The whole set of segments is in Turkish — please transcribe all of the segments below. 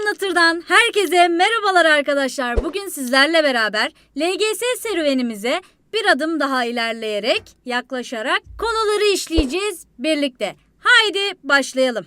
Anlatır'dan herkese merhabalar arkadaşlar. Bugün sizlerle beraber LGS serüvenimize bir adım daha ilerleyerek, yaklaşarak konuları işleyeceğiz birlikte. Haydi başlayalım.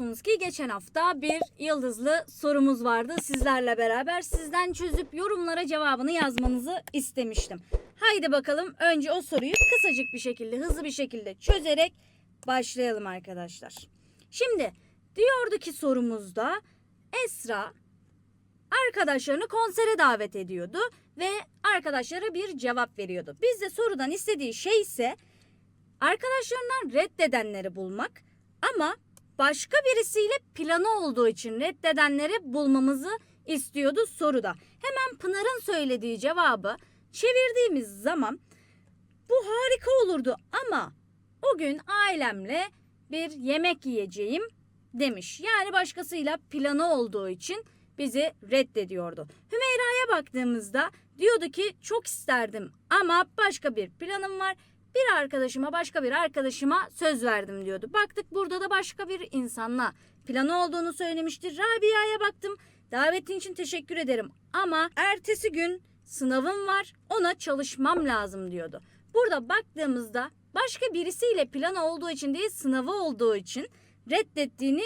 Biliyorsunuz ki geçen hafta bir yıldızlı sorumuz vardı sizlerle beraber. Sizden çözüp yorumlara cevabını yazmanızı istemiştim. Haydi bakalım önce o soruyu kısacık bir şekilde, hızlı bir şekilde çözerek başlayalım arkadaşlar. Şimdi diyordu ki sorumuzda Esra arkadaşlarını konsere davet ediyordu ve arkadaşlara bir cevap veriyordu. Biz de sorudan istediği şey ise arkadaşlarından reddedenleri bulmak ama başka birisiyle planı olduğu için reddedenleri bulmamızı istiyordu soruda. Hemen Pınar'ın söylediği cevabı çevirdiğimiz zaman bu harika olurdu ama o gün ailemle bir yemek yiyeceğim demiş. Yani başkasıyla planı olduğu için bizi reddediyordu. Hümeyra'ya baktığımızda diyordu ki çok isterdim ama başka bir planım var. Bir arkadaşıma başka bir arkadaşıma söz verdim diyordu. Baktık burada da başka bir insanla planı olduğunu söylemiştir. Rabia'ya baktım. Davetin için teşekkür ederim ama ertesi gün sınavım var. Ona çalışmam lazım diyordu. Burada baktığımızda başka birisiyle planı olduğu için değil sınavı olduğu için reddettiğini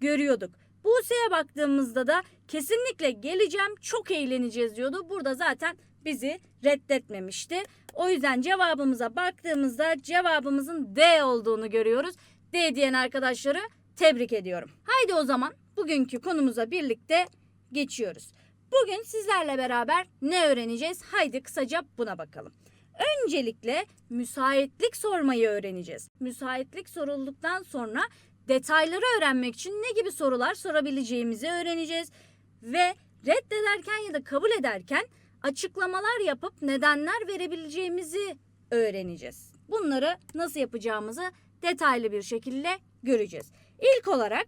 görüyorduk. Buse'ye baktığımızda da kesinlikle geleceğim çok eğleneceğiz diyordu. Burada zaten bizi reddetmemişti. O yüzden cevabımıza baktığımızda cevabımızın D olduğunu görüyoruz. D diyen arkadaşları tebrik ediyorum. Haydi o zaman bugünkü konumuza birlikte geçiyoruz. Bugün sizlerle beraber ne öğreneceğiz? Haydi kısaca buna bakalım. Öncelikle müsaitlik sormayı öğreneceğiz. Müsaitlik sorulduktan sonra detayları öğrenmek için ne gibi sorular sorabileceğimizi öğreneceğiz. Ve reddederken ya da kabul ederken açıklamalar yapıp nedenler verebileceğimizi öğreneceğiz. Bunları nasıl yapacağımızı detaylı bir şekilde göreceğiz. İlk olarak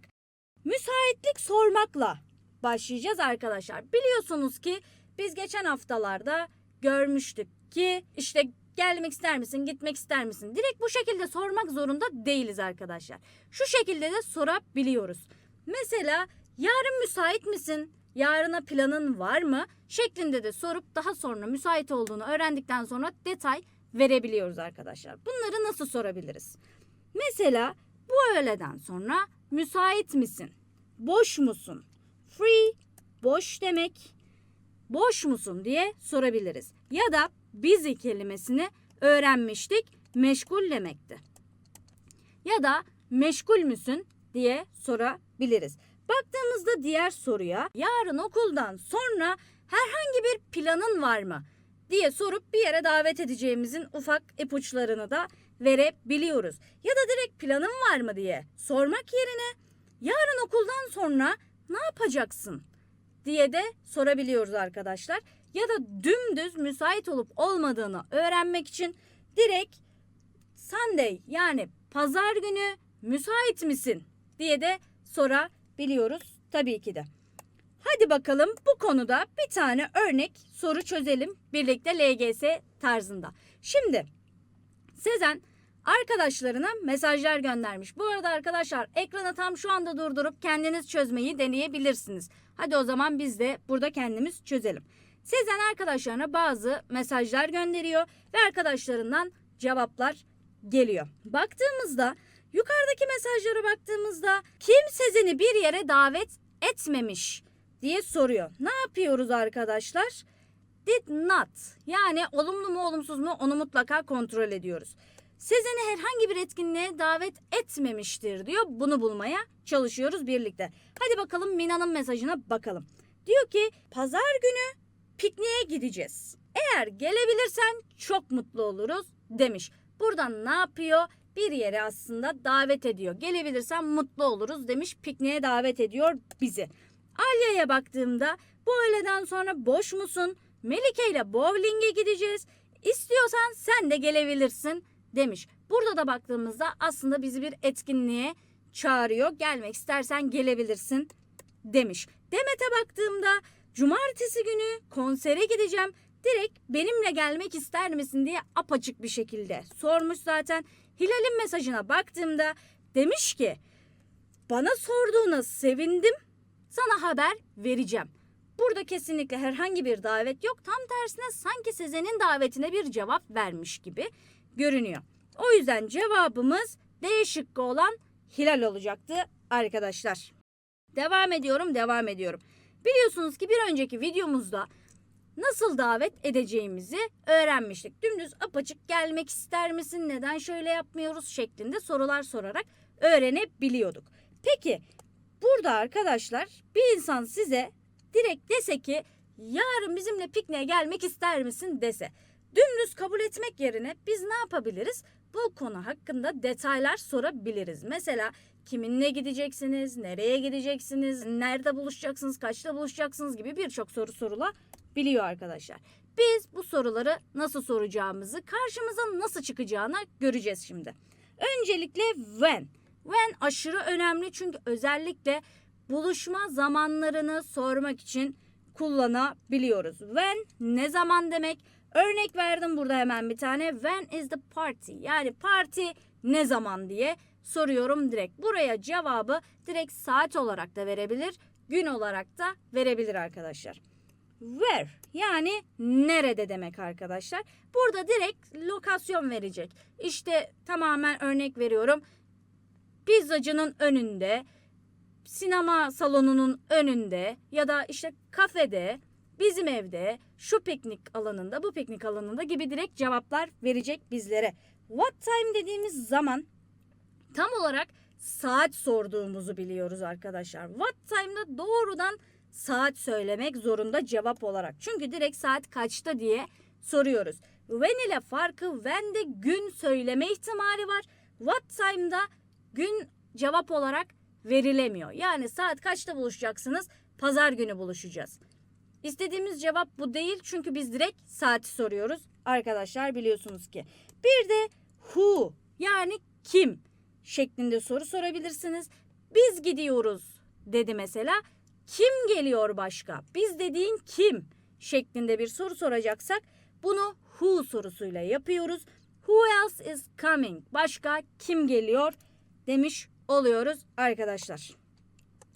müsaitlik sormakla başlayacağız arkadaşlar. Biliyorsunuz ki biz geçen haftalarda görmüştük ki işte gelmek ister misin, gitmek ister misin? Direkt bu şekilde sormak zorunda değiliz arkadaşlar. Şu şekilde de sorabiliyoruz. Mesela yarın müsait misin? Yarına planın var mı? Şeklinde de sorup daha sonra müsait olduğunu öğrendikten sonra detay verebiliyoruz arkadaşlar. Bunları nasıl sorabiliriz? Mesela bu öğleden sonra müsait misin? Boş musun? Free, boş demek. Boş musun diye sorabiliriz. Ya da busy kelimesini öğrenmiştik. Meşgul demekti. Ya da meşgul müsün diye sorabiliriz. Baktığımızda diğer soruya yarın okuldan sonra herhangi bir planın var mı? diye sorup bir yere davet edeceğimizin ufak ipuçlarını da verebiliyoruz. Ya da direkt planın var mı? diye sormak yerine yarın okuldan sonra ne yapacaksın? diye de sorabiliyoruz arkadaşlar. Ya da dümdüz müsait olup olmadığını öğrenmek için direkt Sunday yani pazar günü müsait misin? diye de sorabiliyoruz tabii ki de. Hadi bakalım bu konuda bir tane örnek soru çözelim birlikte LGS tarzında. Şimdi Sezen arkadaşlarına mesajlar göndermiş. Bu arada arkadaşlar ekranı tam şu anda durdurup kendiniz çözmeyi deneyebilirsiniz. Hadi o zaman biz de burada kendimiz çözelim. Sezen arkadaşlarına bazı mesajlar gönderiyor ve arkadaşlarından cevaplar geliyor. Baktığımızda yukarıdaki mesajlara baktığımızda kim Sezen'i bir yere davet etmemiş diye soruyor. Ne yapıyoruz arkadaşlar? Did not yani olumlu mu olumsuz mu onu mutlaka kontrol ediyoruz. Sezen'i herhangi bir etkinliğe davet etmemiştir diyor. Bunu bulmaya çalışıyoruz birlikte. Hadi bakalım Mina'nın mesajına bakalım. Diyor ki pazar günü pikniğe gideceğiz. Eğer gelebilirsen çok mutlu oluruz demiş. Buradan ne yapıyor? Bir yere aslında davet ediyor. Gelebilirsen mutlu oluruz demiş. Pikniğe davet ediyor bizi. Alya'ya baktığımda bu öğleden sonra boş musun? Melike ile bowling'e gideceğiz. İstiyorsan sen de gelebilirsin demiş. Burada da baktığımızda aslında bizi bir etkinliğe çağırıyor. Gelmek istersen gelebilirsin demiş. Demet'e baktığımda cumartesi günü konsere gideceğim. Direkt benimle gelmek ister misin diye apaçık bir şekilde sormuş zaten. Hilal'in mesajına baktığımda demiş ki bana sorduğuna sevindim. Sana haber vereceğim. Burada kesinlikle herhangi bir davet yok. Tam tersine sanki Sezen'in davetine bir cevap vermiş gibi görünüyor. O yüzden cevabımız D şıkkı olan Hilal olacaktı arkadaşlar. Devam ediyorum, devam ediyorum. Biliyorsunuz ki bir önceki videomuzda nasıl davet edeceğimizi öğrenmiştik. Dümdüz apaçık gelmek ister misin, neden şöyle yapmıyoruz şeklinde sorular sorarak öğrenebiliyorduk. Peki burada arkadaşlar bir insan size direkt dese ki yarın bizimle pikniğe gelmek ister misin dese. Dümdüz kabul etmek yerine biz ne yapabiliriz? Bu konu hakkında detaylar sorabiliriz. Mesela kiminle gideceksiniz, nereye gideceksiniz, nerede buluşacaksınız, kaçta buluşacaksınız gibi birçok soru sorulabiliyor arkadaşlar. Biz bu soruları nasıl soracağımızı, karşımıza nasıl çıkacağını göreceğiz şimdi. Öncelikle when. When aşırı önemli çünkü özellikle buluşma zamanlarını sormak için kullanabiliyoruz. When ne zaman demek? Örnek verdim burada hemen bir tane. When is the party? Yani parti ne zaman diye soruyorum direkt. Buraya cevabı direkt saat olarak da verebilir, gün olarak da verebilir arkadaşlar. Where yani nerede demek arkadaşlar. Burada direkt lokasyon verecek. İşte tamamen örnek veriyorum. Pizzacının önünde, sinema salonunun önünde ya da işte kafede, bizim evde, şu piknik alanında, bu piknik alanında gibi direkt cevaplar verecek bizlere. What time dediğimiz zaman tam olarak saat sorduğumuzu biliyoruz arkadaşlar. What time'da doğrudan saat söylemek zorunda cevap olarak. Çünkü direkt saat kaçta diye soruyoruz. When ile farkı when'de gün söyleme ihtimali var. What time'da gün cevap olarak verilemiyor. Yani saat kaçta buluşacaksınız? Pazar günü buluşacağız. İstediğimiz cevap bu değil çünkü biz direkt saati soruyoruz. Arkadaşlar biliyorsunuz ki. Bir de who yani kim şeklinde soru sorabilirsiniz. Biz gidiyoruz dedi mesela. Kim geliyor başka? Biz dediğin kim şeklinde bir soru soracaksak bunu who sorusuyla yapıyoruz. Who else is coming? Başka kim geliyor demiş oluyoruz arkadaşlar.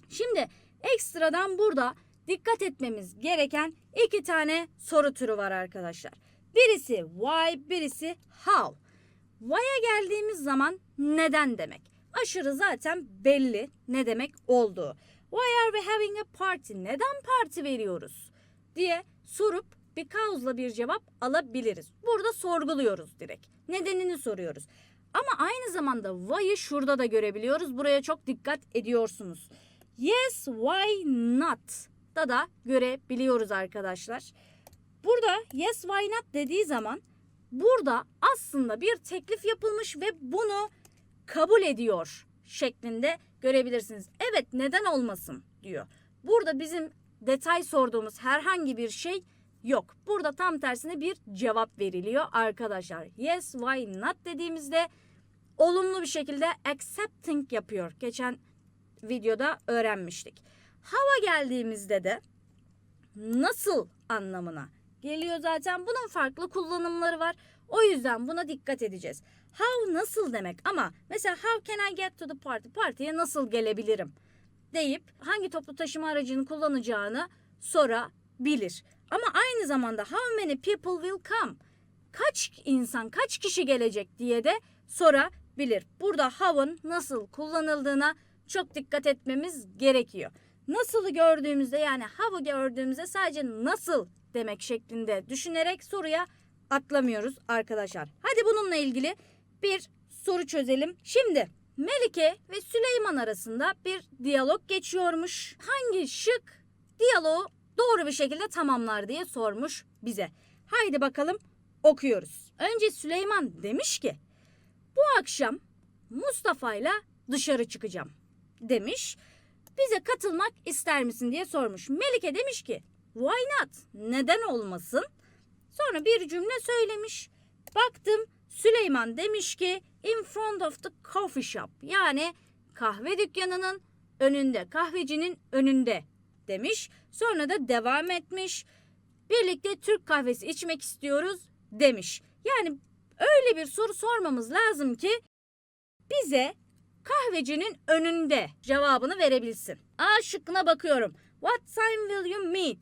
Şimdi ekstradan burada dikkat etmemiz gereken iki tane soru türü var arkadaşlar. Birisi why, birisi how. Why'a geldiğimiz zaman neden demek. Aşırı zaten belli ne demek olduğu. Why are we having a party? Neden parti veriyoruz? diye sorup bir cause'la bir cevap alabiliriz. Burada sorguluyoruz direkt. Nedenini soruyoruz. Ama aynı zamanda why'ı şurada da görebiliyoruz. Buraya çok dikkat ediyorsunuz. Yes, why not? Da da görebiliyoruz arkadaşlar. Burada yes, why not dediği zaman burada aslında bir teklif yapılmış ve bunu kabul ediyor şeklinde görebilirsiniz. Evet neden olmasın diyor. Burada bizim detay sorduğumuz herhangi bir şey yok. Burada tam tersine bir cevap veriliyor arkadaşlar. Yes, why not dediğimizde olumlu bir şekilde accepting yapıyor. Geçen videoda öğrenmiştik. Hava geldiğimizde de nasıl anlamına geliyor zaten. Bunun farklı kullanımları var. O yüzden buna dikkat edeceğiz. How nasıl demek ama mesela how can I get to the party? Partiye nasıl gelebilirim? deyip hangi toplu taşıma aracını kullanacağını sorabilir. Ama aynı zamanda how many people will come? Kaç insan, kaç kişi gelecek diye de sorabilir. Burada how'ın nasıl kullanıldığına çok dikkat etmemiz gerekiyor. Nasıl'ı gördüğümüzde yani how'ı gördüğümüzde sadece nasıl demek şeklinde düşünerek soruya atlamıyoruz arkadaşlar. Hadi bununla ilgili bir soru çözelim. Şimdi Melike ve Süleyman arasında bir diyalog geçiyormuş. Hangi şık diyaloğu doğru bir şekilde tamamlar diye sormuş bize. Haydi bakalım okuyoruz. Önce Süleyman demiş ki bu akşam Mustafa'yla dışarı çıkacağım demiş. Bize katılmak ister misin diye sormuş. Melike demiş ki why not? Neden olmasın? Sonra bir cümle söylemiş. Baktım Süleyman demiş ki in front of the coffee shop yani kahve dükkanının önünde, kahvecinin önünde demiş. Sonra da devam etmiş. Birlikte Türk kahvesi içmek istiyoruz demiş. Yani öyle bir soru sormamız lazım ki bize kahvecinin önünde cevabını verebilsin. A şıkkına bakıyorum. What time will you meet?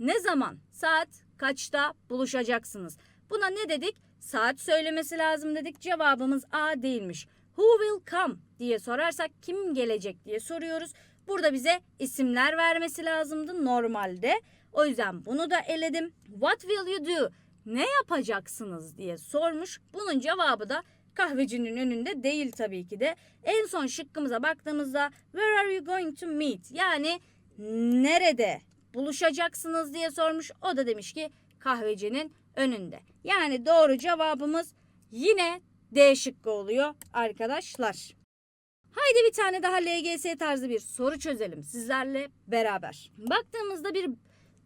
Ne zaman? Saat kaçta buluşacaksınız? Buna ne dedik? Saat söylemesi lazım dedik. Cevabımız A değilmiş. Who will come diye sorarsak kim gelecek diye soruyoruz. Burada bize isimler vermesi lazımdı normalde. O yüzden bunu da eledim. What will you do? Ne yapacaksınız diye sormuş. Bunun cevabı da kahvecinin önünde değil tabii ki de. En son şıkkımıza baktığımızda where are you going to meet? Yani nerede buluşacaksınız diye sormuş. O da demiş ki kahvecinin önünde. Yani doğru cevabımız yine D şıkkı oluyor arkadaşlar. Haydi bir tane daha LGS tarzı bir soru çözelim sizlerle beraber. Baktığımızda bir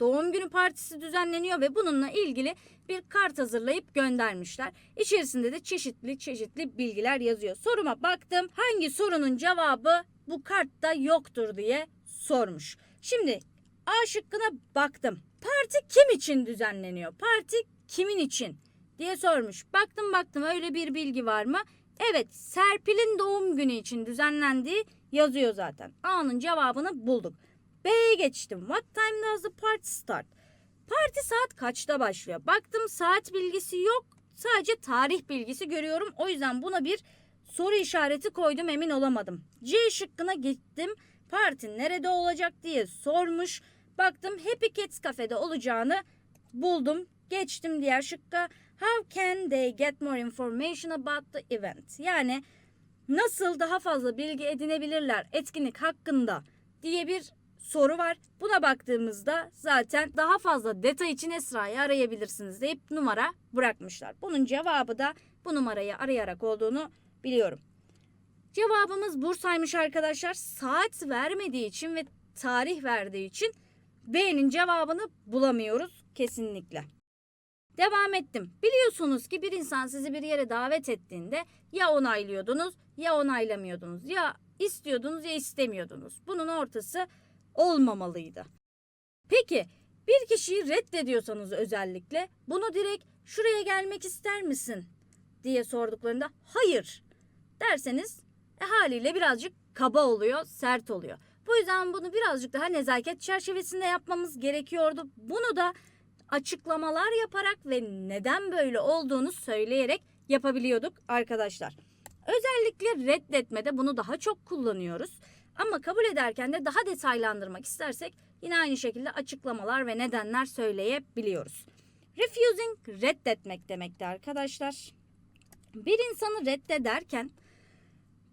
doğum günü partisi düzenleniyor ve bununla ilgili bir kart hazırlayıp göndermişler. İçerisinde de çeşitli çeşitli bilgiler yazıyor. Soruma baktım. Hangi sorunun cevabı bu kartta yoktur diye sormuş. Şimdi A şıkkına baktım. Parti kim için düzenleniyor? Parti kimin için? diye sormuş. Baktım baktım öyle bir bilgi var mı? Evet Serpil'in doğum günü için düzenlendiği yazıyor zaten. A'nın cevabını bulduk. B'ye geçtim. What time does the party start? Parti saat kaçta başlıyor? Baktım saat bilgisi yok. Sadece tarih bilgisi görüyorum. O yüzden buna bir soru işareti koydum emin olamadım. C şıkkına gittim. Parti nerede olacak diye sormuş. Baktım Happy Cats kafede olacağını buldum. Geçtim diğer şıkka. How can they get more information about the event? Yani nasıl daha fazla bilgi edinebilirler etkinlik hakkında diye bir soru var. Buna baktığımızda zaten daha fazla detay için Esra'yı arayabilirsiniz deyip numara bırakmışlar. Bunun cevabı da bu numarayı arayarak olduğunu biliyorum. Cevabımız Bursa'ymış arkadaşlar. Saat vermediği için ve tarih verdiği için B'nin cevabını bulamıyoruz kesinlikle. Devam ettim. Biliyorsunuz ki bir insan sizi bir yere davet ettiğinde ya onaylıyordunuz ya onaylamıyordunuz. Ya istiyordunuz ya istemiyordunuz. Bunun ortası olmamalıydı. Peki bir kişiyi reddediyorsanız özellikle bunu direkt şuraya gelmek ister misin diye sorduklarında hayır derseniz e, haliyle birazcık kaba oluyor, sert oluyor. Bu yüzden bunu birazcık daha nezaket çerçevesinde yapmamız gerekiyordu. Bunu da açıklamalar yaparak ve neden böyle olduğunu söyleyerek yapabiliyorduk arkadaşlar. Özellikle reddetmede bunu daha çok kullanıyoruz. Ama kabul ederken de daha detaylandırmak istersek yine aynı şekilde açıklamalar ve nedenler söyleyebiliyoruz. Refusing reddetmek demekti arkadaşlar. Bir insanı reddederken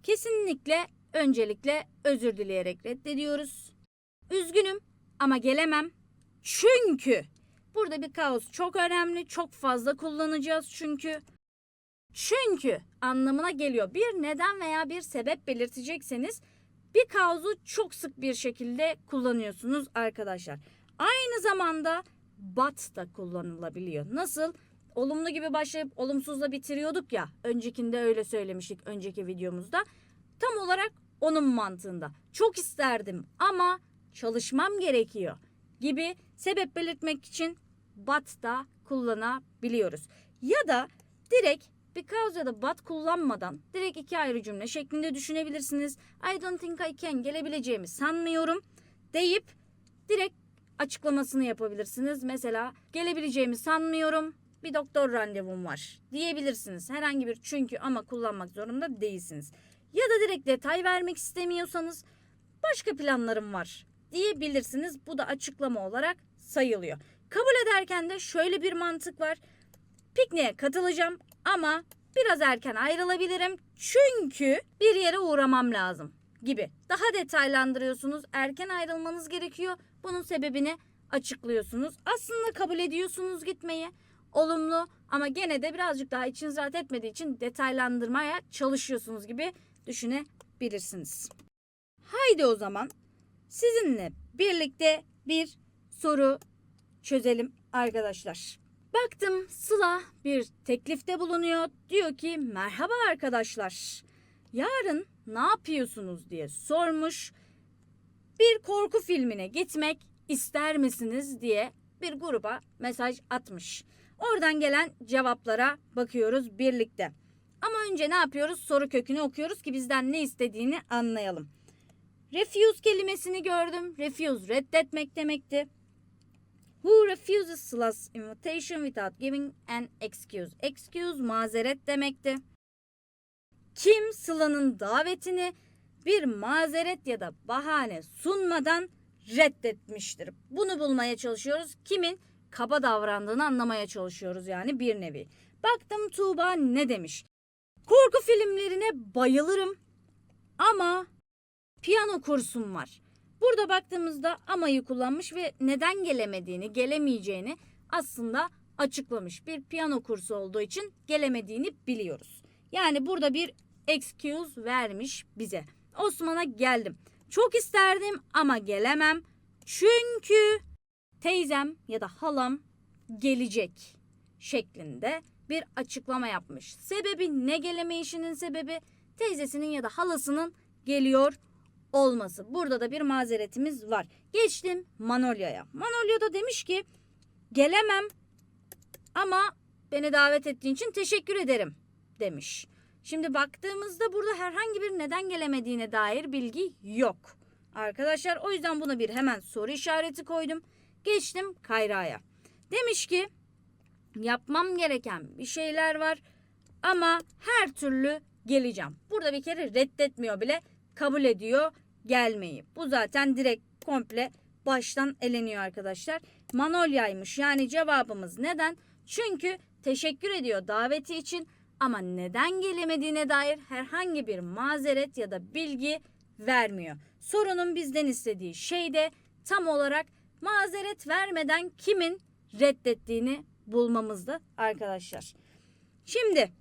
kesinlikle öncelikle özür dileyerek reddediyoruz. Üzgünüm ama gelemem. Çünkü burada bir kaos çok önemli. Çok fazla kullanacağız çünkü. Çünkü anlamına geliyor. Bir neden veya bir sebep belirtecekseniz bir kaosu çok sık bir şekilde kullanıyorsunuz arkadaşlar. Aynı zamanda but da kullanılabiliyor. Nasıl? Olumlu gibi başlayıp olumsuzla bitiriyorduk ya. Öncekinde öyle söylemiştik önceki videomuzda. Tam olarak onun mantığında. Çok isterdim ama çalışmam gerekiyor gibi sebep belirtmek için but da kullanabiliyoruz. Ya da direkt because ya da but kullanmadan direkt iki ayrı cümle şeklinde düşünebilirsiniz. I don't think I can gelebileceğimi sanmıyorum deyip direkt açıklamasını yapabilirsiniz. Mesela gelebileceğimi sanmıyorum bir doktor randevum var diyebilirsiniz. Herhangi bir çünkü ama kullanmak zorunda değilsiniz. Ya da direkt detay vermek istemiyorsanız başka planlarım var diyebilirsiniz. Bu da açıklama olarak sayılıyor. Kabul ederken de şöyle bir mantık var. Pikniğe katılacağım ama biraz erken ayrılabilirim çünkü bir yere uğramam lazım gibi. Daha detaylandırıyorsunuz. Erken ayrılmanız gerekiyor. Bunun sebebini açıklıyorsunuz. Aslında kabul ediyorsunuz gitmeyi. Olumlu ama gene de birazcık daha içiniz rahat etmediği için detaylandırmaya çalışıyorsunuz gibi düşünebilirsiniz. Haydi o zaman sizinle birlikte bir soru çözelim arkadaşlar. Baktım Sıla bir teklifte bulunuyor. Diyor ki merhaba arkadaşlar. Yarın ne yapıyorsunuz diye sormuş. Bir korku filmine gitmek ister misiniz diye bir gruba mesaj atmış. Oradan gelen cevaplara bakıyoruz birlikte. Ama önce ne yapıyoruz? Soru kökünü okuyoruz ki bizden ne istediğini anlayalım. Refuse kelimesini gördüm. Refuse reddetmek demekti. Who refuses Sıla''s invitation without giving an excuse? Excuse mazeret demekti. Kim Sıla'nın davetini bir mazeret ya da bahane sunmadan reddetmiştir. Bunu bulmaya çalışıyoruz. Kimin kaba davrandığını anlamaya çalışıyoruz yani bir nevi. Baktım Tuğba ne demiş? Korku filmlerine bayılırım ama piyano kursum var. Burada baktığımızda amayı kullanmış ve neden gelemediğini, gelemeyeceğini aslında açıklamış. Bir piyano kursu olduğu için gelemediğini biliyoruz. Yani burada bir excuse vermiş bize. Osman'a geldim. Çok isterdim ama gelemem. Çünkü teyzem ya da halam gelecek şeklinde bir açıklama yapmış. Sebebi ne gelemeyişinin sebebi teyzesinin ya da halasının geliyor olması. Burada da bir mazeretimiz var. Geçtim Manolya'ya. Manolya da demiş ki gelemem ama beni davet ettiğin için teşekkür ederim demiş. Şimdi baktığımızda burada herhangi bir neden gelemediğine dair bilgi yok. Arkadaşlar o yüzden buna bir hemen soru işareti koydum. Geçtim Kayra'ya. Demiş ki yapmam gereken bir şeyler var ama her türlü geleceğim. Burada bir kere reddetmiyor bile kabul ediyor gelmeyi. Bu zaten direkt komple baştan eleniyor arkadaşlar. Manolya'ymış yani cevabımız neden? Çünkü teşekkür ediyor daveti için ama neden gelemediğine dair herhangi bir mazeret ya da bilgi vermiyor. Sorunun bizden istediği şey de tam olarak mazeret vermeden kimin reddettiğini bulmamızdı arkadaşlar. Şimdi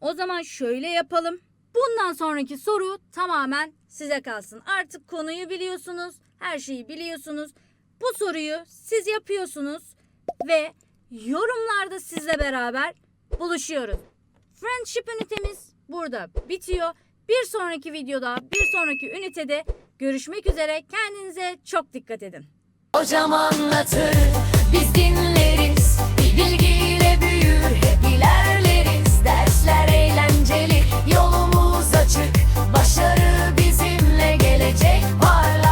o zaman şöyle yapalım. Bundan sonraki soru tamamen size kalsın. Artık konuyu biliyorsunuz, her şeyi biliyorsunuz. Bu soruyu siz yapıyorsunuz ve yorumlarda sizle beraber buluşuyoruz. Friendship ünitemiz burada bitiyor. Bir sonraki videoda, bir sonraki ünitede görüşmek üzere. Kendinize çok dikkat edin. Hocam anlatır, biz dinleriz. Bilgiyle büyür, hep ilerleriz. Dersler eğlenceli, yolumuz açık. Başarı bizimle gelecek parlak